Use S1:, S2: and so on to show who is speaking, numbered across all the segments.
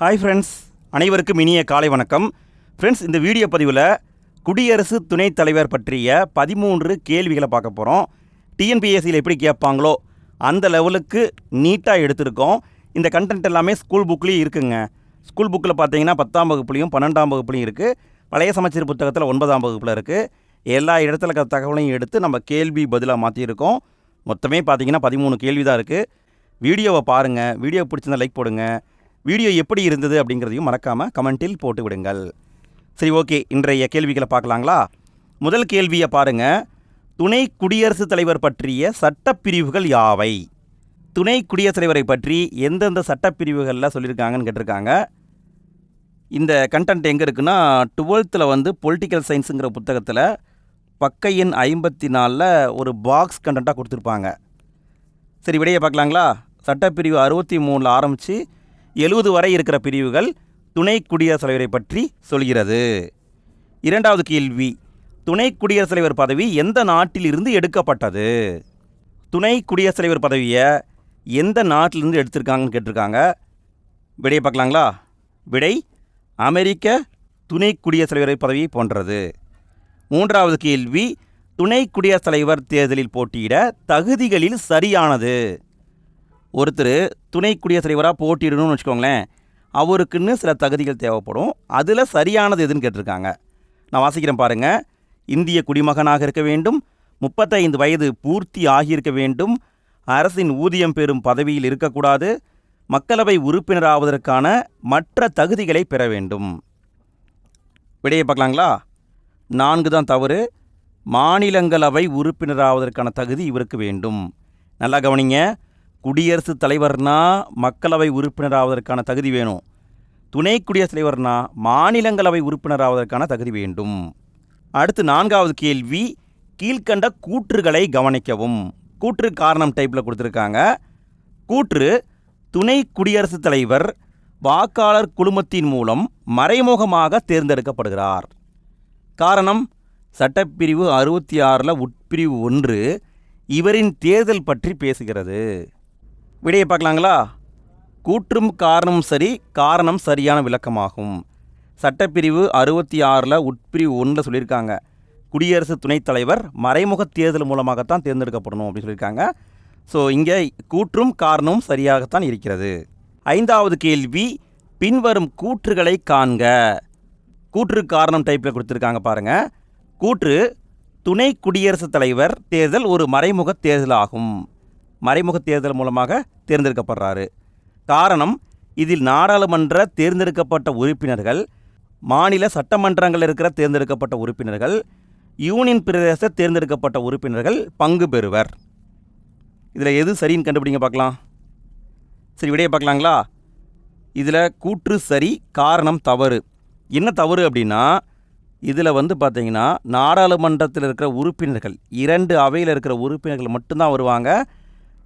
S1: Hi friends அனைவருக்கும் இனிய காலை வணக்கம். ஃப்ரெண்ட்ஸ் இந்த வீடியோ பதிவில் குடியரசு துணைத் தலைவர் பற்றிய பதிமூன்று கேள்விகளை பார்க்க போகிறோம் டிஎன்பிஎஸ்சியில் எப்படி கேட்பாங்களோ அந்த லெவலுக்கு நீட்டாக எடுத்திருக்கோம். இந்த கண்டென்ட் எல்லாமே ஸ்கூல் புக்லேயும் இருக்குங்க. ஸ்கூல் புக்கில் பார்த்தீங்கன்னா பத்தாம் வகுப்புலையும் பன்னெண்டாம் வகுப்புலையும் இருக்குது பழைய சமச்சீர் புத்தகத்தில் ஒன்பதாம் வகுப்பில் இருக்குது எல்லா இடத்துல இருக்கிற தகவலையும் எடுத்து நம்ம கேள்வி பதிலாக மாற்றியிருக்கோம் மொத்தமே பார்த்தீங்கன்னா பதிமூணு கேள்வி தான் இருக்குது வீடியோவை பாருங்கள் வீடியோ பிடிச்சிருந்தா லைக் போடுங்கள் வீடியோ எப்படி இருந்தது அப்படிங்கிறதையும் மறக்காமல் கமெண்ட்டில் போட்டு விடுங்கள் சரி ஓகே. இன்றைய கேள்விகளை பார்க்கலாங்களா? முதல் கேள்வியை பாருங்கள் துணை குடியரசுத் தலைவர் பற்றிய சட்டப்பிரிவுகள் யாவை? துணை குடியரசுத் தலைவரை பற்றி எந்தெந்த சட்டப்பிரிவுகளில் சொல்லியிருக்காங்கன்னு கேட்டிருக்காங்க. இந்த கண்டென்ட் எங்கே இருக்குன்னா டுவெல்த்தில் வந்து பொலிட்டிக்கல் சயின்ஸுங்கிற புத்தகத்தில் பக்க எண் ஐம்பத்தி நாலில் ஒரு பாக்ஸ் கண்டென்ட்டாக கொடுத்துருப்பாங்க. சரி விடையை பார்க்கலாங்களா? சட்டப்பிரிவு அறுபத்தி மூணில் ஆரம்பித்து எழுபது வரை இருக்கிற பிரிவுகள் துணை குடியரசுத் தலைவரை பற்றி சொல்கிறது. இரண்டாவது கேள்வி துணை குடியரசுத் தலைவர் பதவி எந்த நாட்டிலிருந்து எடுக்கப்பட்டது? துணை குடியரசுத் தலைவர் பதவியை எந்த நாட்டிலிருந்து எடுத்திருக்காங்கன்னு கேட்டிருக்காங்க. விடையை பார்க்கலாங்களா? விடை அமெரிக்க துணை குடியரசுத் தலைவர் பதவி போன்றது. மூன்றாவது கேள்வி துணை குடியரசுத் தலைவர் தேர்தலில் போட்டியிட தகுதிகளில் சரியானது. ஒருத்தர் துணை குடியரசுத் தலைவராக போட்டியிடணும்னு வச்சுக்கோங்களேன் அவருக்குன்னு சில தகுதிகள் தேவைப்படும். அதில் சரியானது எதுன்னு கேட்டிருக்காங்க. நான் வாசிக்கிறேன் பாருங்கள் இந்திய குடிமகனாக இருக்க வேண்டும். முப்பத்தைந்து வயது பூர்த்தி ஆகியிருக்க வேண்டும். அரசின் ஊதியம் பெறும் பதவியில் இருக்கக்கூடாது. மக்களவை உறுப்பினராவதற்கான மற்ற தகுதிகளை பெற வேண்டும். விடையை பார்க்கலாங்களா? நான்கு தான் தவறு. மாநிலங்களவை உறுப்பினராவதற்கான தகுதி இவருக்கு வேண்டும். நல்லா கவனிங்க. குடியரசுத் தலைவர்னா மக்களவை உறுப்பினராவதற்கான தகுதி வேணும். துணை குடியரசுத் தலைவர்னா மாநிலங்களவை உறுப்பினராவதற்கான தகுதி வேண்டும். அடுத்து நான்காவது கேள்வி கீழ்க்கண்ட கூற்றுகளை கவனிக்கவும். கூற்று காரணம் டைப்பில் கொடுத்துருக்காங்க. கூற்று துணை குடியரசுத் தலைவர் வாக்காளர் குழுமத்தின் மூலம் மறைமுகமாக தேர்ந்தெடுக்கப்படுகிறார். காரணம் சட்டப்பிரிவு அறுபத்தி ஆறில் உட்பிரிவு ஒன்று இவரின் தேர்தல் பற்றி பேசுகிறது. விடையை பார்க்கலாங்களா? கூற்றும் காரணமும் சரி காரணம் சரியான விளக்கமாகும். சட்டப்பிரிவு அறுபத்தி ஆறில் உட்பிரிவு ஒன்றில் சொல்லியிருக்காங்க. குடியரசு துணைத் தலைவர் மறைமுக தேர்தல் மூலமாகத்தான் தேர்ந்தெடுக்கப்படணும் அப்படின்னு சொல்லியிருக்காங்க. ஸோ இங்கே கூற்றும் காரணமும் சரியாகத்தான் இருக்கிறது. ஐந்தாவது கேள்வி பின்வரும் கூற்றுகளை காண்க. கூற்று காரணம் டைப்பில் கொடுத்துருக்காங்க பாருங்கள் கூற்று துணை குடியரசுத் தலைவர் தேர்தல் ஒரு மறைமுக தேர்தல் ஆகும் மறைமுக தேர்தல் மூலமாக தேர்ந்தெடுக்கப்படுறாரு. காரணம் இதில் நாடாளுமன்ற தேர்ந்தெடுக்கப்பட்ட உறுப்பினர்கள் மாநில சட்டமன்றங்கள் இருக்கிற தேர்ந்தெடுக்கப்பட்ட உறுப்பினர்கள் யூனியன் பிரதேச தேர்ந்தெடுக்கப்பட்ட உறுப்பினர்கள் பங்கு பெறுவர். இதில் எது சரின்னு கண்டுபிடிங்க பார்க்கலாம். சரி விடையை பார்க்கலாங்களா? இதில் கூற்று சரி காரணம் தவறு. என்ன தவறு அப்படின்னா இதில் வந்து பார்த்தீங்கன்னா நாடாளுமன்றத்தில் இருக்கிற உறுப்பினர்கள் இரண்டு அவையில் இருக்கிற உறுப்பினர்கள் மட்டும்தான் வருவாங்க.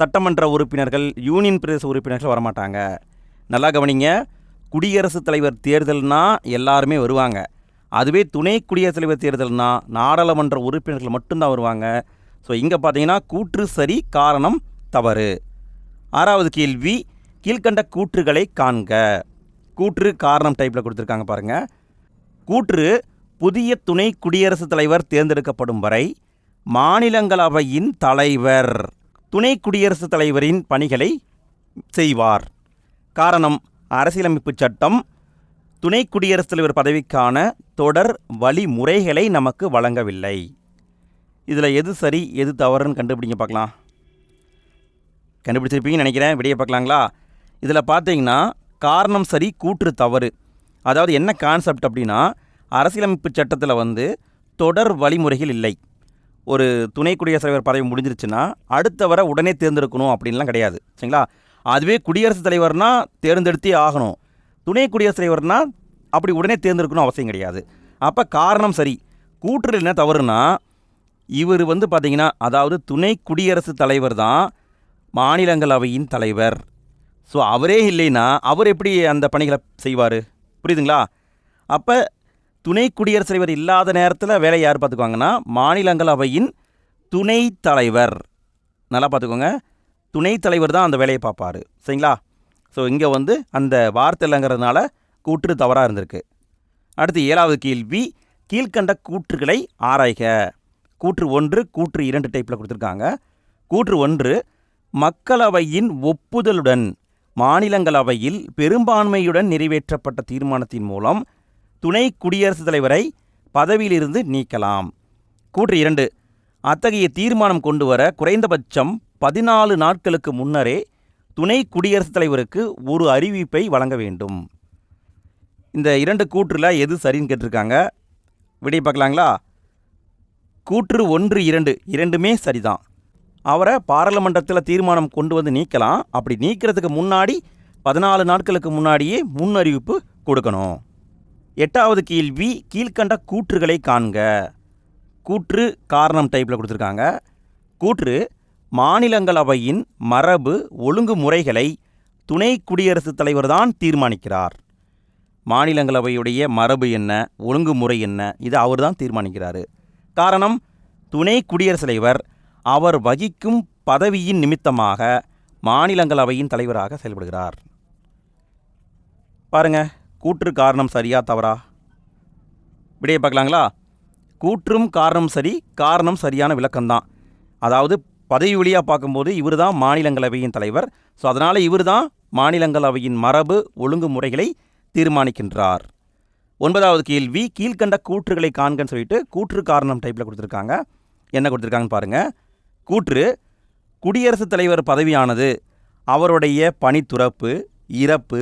S1: சட்டமன்ற உறுப்பினர்கள் யூனியன் பிரதேச உறுப்பினர்கள் வரமாட்டாங்க. நல்லா கவனிங்க குடியரசுத் தலைவர் தேர்தல்னா எல்லாருமே வருவாங்க. அதுவே துணை குடியரசுத் தலைவர் தேர்தல்னா நாடாளுமன்ற உறுப்பினர்கள் மட்டும்தான் வருவாங்க. ஸோ இங்கே பார்த்தீங்கன்னா கூற்று சரி காரணம் தவறு. ஆறாவது கேள்வி கீழ்கண்ட கூற்றுகளை காண்க. கூற்று காரணம் டைப்பில் கொடுத்துருக்காங்க பாருங்கள் கூற்று புதிய துணை குடியரசுத் தலைவர் தேர்ந்தெடுக்கப்படும் வரை மாநிலங்களவையின் தலைவர். துணை குடியரசுத் தலைவரின் பணிகளை செய்வார். காரணம் அரசியலமைப்பு சட்டம் துணை குடியரசுத் தலைவர் பதவிக்கான தொடர் வழிமுறைகளை நமக்கு வழங்கவில்லை. இதில் எது சரி எது தவறுன்னு கண்டுபிடிங்க பார்க்கலாம். கண்டுபிடிச்சிருப்பீங்கன்னு நினைக்கிறேன் விடிய பார்க்கலாங்களா? இதில் பார்த்தீங்கன்னா காரணம் சரி கூற்று தவறு. அதாவது என்ன கான்செப்ட் அப்படின்னா அரசியலமைப்பு சட்டத்தில் வந்து தொடர் வழிமுறைகள் இல்லை. ஒரு துணை குடியரசுத் தலைவர் பதவி முடிஞ்சிருச்சுன்னா அடுத்தவரை உடனே தேர்ந்தெடுக்கணும் அப்படின்லாம் கிடையாது. சரிங்களா? அதுவே குடியரசுத் தலைவர்னால் தேர்ந்தெடுத்தே ஆகணும். துணை குடியரசுத் தலைவர்னால் அப்படி உடனே தேர்ந்தெடுக்கணும் அவசியம் கிடையாது. அப்போ காரணம் சரி. கூற்றில் என்ன தவறுனா இவர் வந்து பார்த்திங்கன்னா அதாவது துணை குடியரசுத் தலைவர் தான் மாநிலங்களவையின் தலைவர். ஸோ அவரே இல்லைன்னா அவர் எப்படி அந்த பணிகளை செய்வார்? புரியுதுங்களா? அப்போ துணை குடியரசுத் தலைவர் இல்லாத நேரத்தில் வேலையை யார் பார்த்துக்குவாங்கன்னா மாநிலங்களவையின் துணை தலைவர். நல்லா பார்த்துக்கோங்க. துணைத் தலைவர் தான் அந்த வேலையை பார்ப்பார். சரிங்களா? ஸோ இங்கே வந்து அந்த வார்த்தை இல்லைங்கிறதுனால கூற்று தவறாக இருந்திருக்கு. அடுத்து ஏழாவது கேள்வி கீழ்கண்ட கூற்றுகளை ஆராய்க. கூற்று ஒன்று கூற்று இரண்டு டைப்பில் கொடுத்துருக்காங்க. கூற்று ஒன்று மக்களவையின் ஒப்புதலுடன் மாநிலங்களவையில் பெரும்பான்மையுடன் நிறைவேற்றப்பட்ட தீர்மானத்தின் மூலம் துணை குடியரசுத் தலைவரை பதவியிலிருந்து நீக்கலாம். கூற்று இரண்டு. அத்தகைய தீர்மானம் கொண்டு வர குறைந்தபட்சம் பதினாலு நாட்களுக்கு முன்னரே துணை குடியரசுத் தலைவருக்கு ஒரு அறிவிப்பை வழங்க வேண்டும். இந்த இரண்டு கூற்றில் எது சரின்னு கேட்டிருக்காங்க. விடை பார்க்கலாங்களா? கூற்று ஒன்று இரண்டு. இரண்டுமே சரிதான். அவரை பாராளுமன்றத்தில் தீர்மானம் கொண்டு வந்து நீக்கலாம். அப்படி நீக்கிறதுக்கு முன்னாடி பதினாலு நாட்களுக்கு முன்னாடியே முன் அறிவிப்பு கொடுக்கணும். எட்டாவது கேள்வி கீழ்கண்ட கூற்றுகளை காண்க. கூற்று காரணம் டைப்பில் கொடுத்துருக்காங்க. கூற்று மாநிலங்களவையின் மரபு ஒழுங்குமுறைகளை துணை குடியரசுத் தலைவர் தான் தீர்மானிக்கிறார். மாநிலங்களவையுடைய மரபு என்ன ஒழுங்குமுறை என்ன இது அவர் தான் தீர்மானிக்கிறார். காரணம் துணை குடியரசுத் தலைவர் அவர் வகிக்கும் பதவியின் நிமித்தமாக மாநிலங்களவையின் தலைவராக செயல்படுகிறார். பாருங்க கூற்று காரணம் சரியா தவறா? விடையை பார்க்கலாங்களா? கூற்றும் காரணம் சரி காரணம் சரியான விளக்கம்தான். அதாவது பதவி வழியாக பார்க்கும்போது இவர் தான் மாநிலங்களவையின் தலைவர். ஸோ அதனால் இவர் தான் மாநிலங்களவையின் மரபு ஒழுங்குமுறைகளை தீர்மானிக்கின்றார். ஒன்பதாவது கேள்வி கீழ்கண்ட கூற்றுகளை காண்கன்னு சொல்லிட்டு கூற்று காரணம் டைப்பில் கொடுத்துருக்காங்க. என்ன கொடுத்துருக்காங்கன்னு பாருங்கள் கூற்று குடியரசுத் தலைவர் பதவியானது அவருடைய பணித்துறப்பு இறப்பு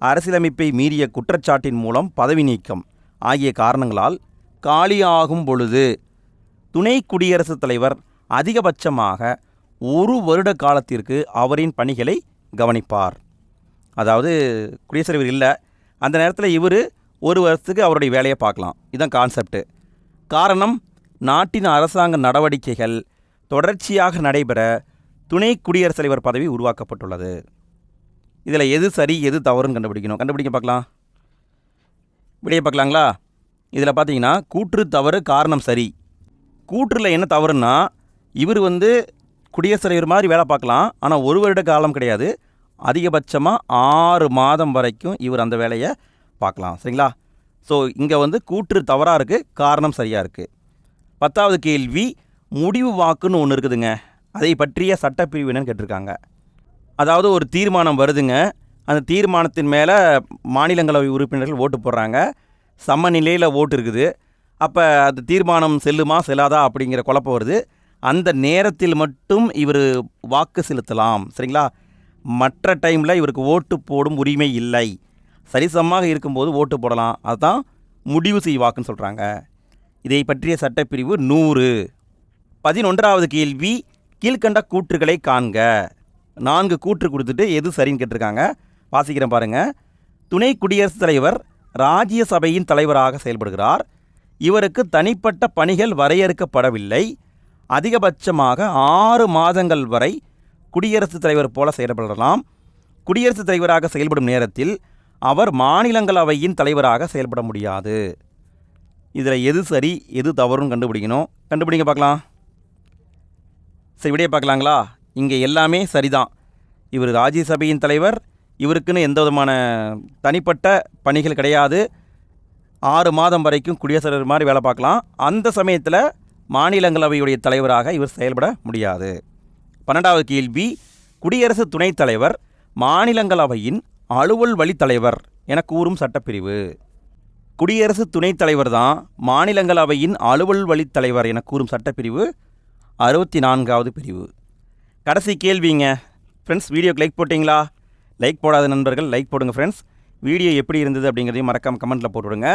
S1: அரசியலமைப்பை மீறிய குற்றச்சாட்டின் மூலம் பதவி நீக்கம் ஆகிய காரணங்களால் காலியாகும் பொழுது துணை குடியரசுத் தலைவர் அதிகபட்சமாக ஒரு வருட காலத்திற்கு அவரின் பணிகளை கவனிப்பார். அதாவது குடியரசுத் தலைவர் இல்லை அந்த நேரத்தில் இவர் ஒரு வருஷத்துக்கு அவருடைய வேலையை பார்க்கலாம். இதுதான் கான்செப்டு காரணம் நாட்டின் அரசாங்க நடவடிக்கைகள் தொடர்ச்சியாக நடைபெற துணை குடியரசுத் தலைவர் பதவி உருவாக்கப்பட்டுள்ளது. இதில் எது சரி எது தவறுன்னு கண்டுபிடிக்கணும். கண்டுபிடிக்க பார்க்கலாம். விடையை பார்க்கலாங்களா? இதில் பார்த்தீங்கன்னா கூற்று தவறு காரணம் சரி. கூற்றில் என்ன தவறுன்னா இவர் வந்து குடியரசு தலைவர் மாதிரி வேலை பார்க்கலாம். ஆனால் ஒரு வருட காலம் கிடையாது. அதிகபட்சமாக ஆறு மாதம் வரைக்கும் இவர் அந்த வேலையை பார்க்கலாம். சரிங்களா? ஸோ இங்கே வந்து கூற்று தவறாக இருக்குது காரணம் சரியாக இருக்குது பத்தாவது கேள்வி முடிவு வாக்குன்னு ஒன்று இருக்குதுங்க. அதை பற்றிய சட்டப்பிரிவு என்னன்னு கேட்டிருக்காங்க. அதாவது ஒரு தீர்மானம் வருதுங்க. அந்த தீர்மானத்தின் மேலே மாநிலங்களவை உறுப்பினர்கள் ஓட்டு போடுறாங்க. சமநிலையில் ஓட்டு இருக்குது. அப்போ அந்த தீர்மானம் செல்லுமா செல்லாதா அப்படிங்கிற குழப்பம் வருது. அந்த நேரத்தில் மட்டும் இவர் வாக்கு செலுத்தலாம் சரிங்களா? மற்ற டைமில் இவருக்கு ஓட்டு போடும் உரிமை இல்லை. சரிசமமாக இருக்கும்போது ஓட்டு போடலாம். அதுதான் முடிவு செய் வாக்குன்னு சொல்கிறாங்க இதை பற்றிய சட்டப்பிரிவு நூறு. பதினொன்றாவது கேள்வி கீழ்கண்ட கூற்றுகளை காண்க. நான்கு கூற்று கொடுத்துட்டு எது சரின்னு கேட்டிருக்காங்க. வாசிக்கிறேன் பாருங்கள் துணை குடியரசுத் தலைவர் ராஜ்யசபையின் தலைவராக செயல்படுகிறார். இவருக்கு தனிப்பட்ட பணிகள் வரையறுக்கப்படவில்லை. அதிகபட்சமாக ஆறு மாதங்கள் வரை குடியரசுத் தலைவர் போல செயல்படலாம். குடியரசுத் தலைவராக செயல்படும் நேரத்தில் அவர் மாநிலங்களவையின் தலைவராக செயல்பட முடியாது. இதில் எது சரி எது தவறுன்னு கண்டுபிடிக்கணும். கண்டுபிடிங்க பார்க்கலாம். சரி விடையை பார்க்கலாங்களா? இங்கே எல்லாமே சரிதான். இவர் ராஜ்யசபையின் தலைவர். இவருக்குன்னு எந்த விதமான தனிப்பட்ட பணிகள் கிடையாது. ஆறு மாதம் வரைக்கும் குடியரசர் மாதிரி வேலை பார்க்கலாம். அந்த சமயத்தில் மாநிலங்களவையுடைய தலைவராக இவர் செயல்பட முடியாது. பன்னெண்டாவது கேள்வி குடியரசு துணைத் தலைவர் மாநிலங்களவையின் அலுவல் வழித் தலைவர் என கூறும் சட்டப்பிரிவு. குடியரசு துணைத் தலைவர் தான் மாநிலங்களவையின் அலுவல் வழித் தலைவர் என கூறும் சட்டப்பிரிவு. அறுபத்தி நான்காவது பிரிவு. கடைசி கேள்விங்க. ஃப்ரெண்ட்ஸ் வீடியோக்கு லைக் போட்டிங்களா? லைக் போடாத நண்பர்கள் லைக் போடுங்க ஃப்ரெண்ட்ஸ் வீடியோ எப்படி இருந்தது அப்படிங்கிறதையும் மறக்காம கமெண்ட்டில் போட்டுவிடுங்க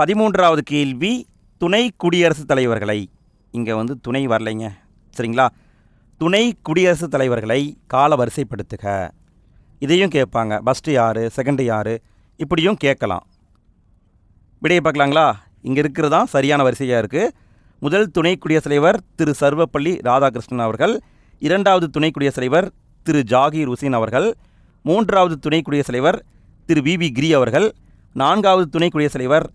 S1: பதிமூன்றாவது கேள்வி துணை குடியரசுத் தலைவர்களை. இங்கே வந்து துணை வரலைங்க. சரிங்களா? துணை குடியரசுத் தலைவர்களை கால வரிசைப்படுத்துக. இதையும் கேட்பாங்க. ஃபஸ்ட்டு யார்? செகண்டு யார்? இப்படியும் கேட்கலாம். விடையை பார்க்கலாங்களா? இங்கே இருக்கிறது தான் சரியான வரிசையாக இருக்குது முதல் துணை குடியரசுத் தலைவர் திரு சர்வப்பள்ளி ராதாகிருஷ்ணன் அவர்கள். இரண்டாவது துணை குடியரசுத் தலைவர் திரு ஜாகீர் உசேன் அவர்கள் மூன்றாவது துணை குடியரசுத் தலைவர் திரு விபி கிரி அவர்கள் நான்காவது துணை குடியரசுத் தலைவர்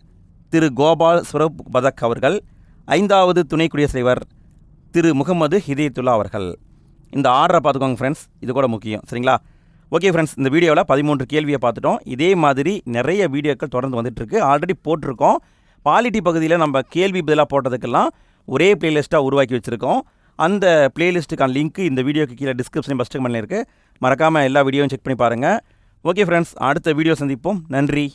S1: திரு கோபால் சுரப் பதக் அவர்கள் ஐந்தாவது துணை குடியரசுத் தலைவர் திரு முகமது ஹிதயத்துல்லா அவர்கள். இந்த ஆர்டரை பார்த்துக்கோங்க ஃப்ரெண்ட்ஸ் இது கூட முக்கியம் சரிங்களா? ஓகே ஃப்ரெண்ட்ஸ் இந்த வீடியோவில் பதிமூன்று கேள்வியை பார்த்துட்டோம். இதே மாதிரி நிறைய வீடியோக்கள் தொடர்ந்து வந்துட்டுருக்கு. ஆல்ரெடி போட்டிருக்கோம். பாலிட்டி பகுதியில் நம்ம கேள்வி பதிலாக போட்டதுக்கெல்லாம் ஒரே பிளேலிஸ்ட்டாக உருவாக்கி வச்சுருக்கோம். அந்த பிளேலிஸ்ட்டுக்கான லிங்க்கு இந்த வீடியோக்கு கீழே டிஸ்கிரிப்ஷன் ஃபஸ்ட்டு பண்ணியிருக்கு மறக்காமல் எல்லா வீடியோவும் செக் பண்ணி பாருங்கள் ஓகே ஃப்ரெண்ட்ஸ் அடுத்த வீடியோ சந்திப்போம். நன்றி.